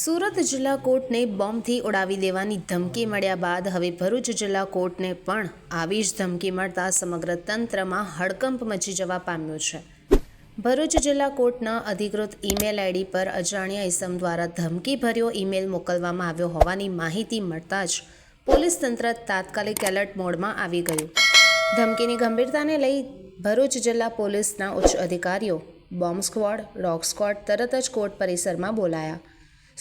સુરત જિલ્લા કોર્ટને બોમ્બથી ઉડાવી દેવાની ધમકી મળ્યા બાદ હવે ભરૂચ જિલ્લા કોર્ટને પણ આવી જ ધમકી મળતા સમગ્ર તંત્રમાં હડકંપ મચી જવા પામ્યો છે. ભરૂચ જિલ્લા કોર્ટના અધિકૃત ઈમેલ આઈડી પર અજાણ્યા ઇસમ દ્વારા ધમકીભર્યો ઈમેલ મોકલવામાં આવ્યો હોવાની માહિતી મળતા જ પોલીસ તંત્ર તાત્કાલિક એલર્ટ મોડમાં આવી ગયું. ધમકીની ગંભીરતાને લઈ ભરૂચ જિલ્લા પોલીસના ઉચ્ચ અધિકારીઓ, બોમ્બ સ્ક્વોડ, રોક સ્ક્વોડ તરત જ કોર્ટ પરિસરમાં બોલાયા.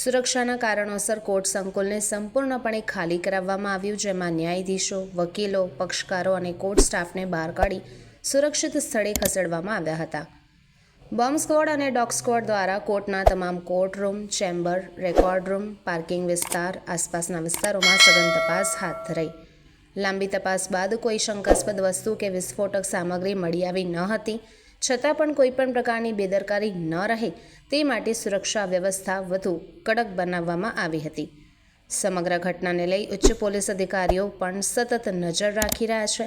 સુરક્ષાના કારણોસર કોર્ટ સંકુલને સંપૂર્ણપણે ખાલી કરાવવામાં આવ્યું, જેમાં ન્યાયાધીશો, વકીલો, પક્ષકારો અને કોર્ટ સ્ટાફને બહાર કાઢી સુરક્ષિત સ્થળે ખસેડવામાં આવ્યા હતા. બોમ્બ સ્ક્વોડ અને ડોગ સ્ક્વોડ દ્વારા કોર્ટના તમામ court room, chamber, record room, parking વિસ્તાર, આસપાસના વિસ્તારોમાં સઘન તપાસ હાથ ધરાઈ. લાંબી તપાસ બાદ કોઈ શંકાસ્પદ વસ્તુ કે વિસ્ફોટક સામગ્રી મળી આવી ન હતી છતાં પણ કોઈ પણ પ્રકારની બેદરકારી ન રહે તે માટે સુરક્ષા વ્યવસ્થા વધુ કડક બનાવવામાં આવી હતી. સમગ્ર ઘટનાને લઈ ઉચ્ચ પોલીસ અધિકારીઓ પણ સતત નજર રાખી રહ્યા છે.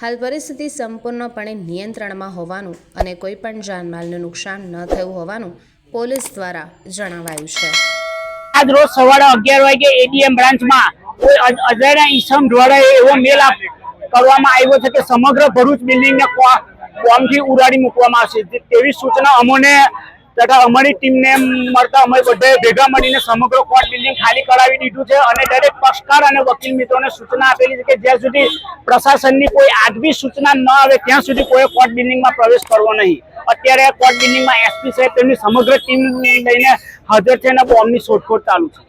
હાલ પરિસ્થિતિ સંપૂર્ણપણે નિયંત્રણમાં હોવાનું અને કોઈપણ જાનમાલનું નુકસાન ન થયું હોવાનું પોલીસ દ્વારા જણાવાયું છે. આજ રોજ સવારે અગિયાર વાગે એડીએમ બ્રાન્ચમાં કોઈ અજ- અજાણ્યા ઈસમ દ્વારા એવો મેલ કરવામાં આવ્યો છે કે સમગ્ર ભરૂચ બિલ્ડિંગને બોમ્બથી ઉડાડી મૂકવામાં આવશે. તેવી સૂચના અમોને તથા અમારી ટીમને મળતા અમે બધાએ ભેગા મળીને સમગ્ર કોર્ટ બિલ્ડિંગ ખાલી કરાવી દીધું છે અને દરેક પક્ષકાર અને વકીલ મિત્રોને સૂચના આપેલી છે કે જ્યાં સુધી પ્રશાસનની કોઈ આગવી સૂચના ન આવે, ત્યાં સુધી કોઈ કોર્ટ બિલ્ડિંગમાં પ્રવેશ કરવો નહીં. અત્યારે કોર્ટ બિલ્ડિંગમાં એસપી સાહેબ તેમની સમગ્ર ટીમ લઈને હાજર છે અને બોમ્બની શોધખોળ ચાલુ છે.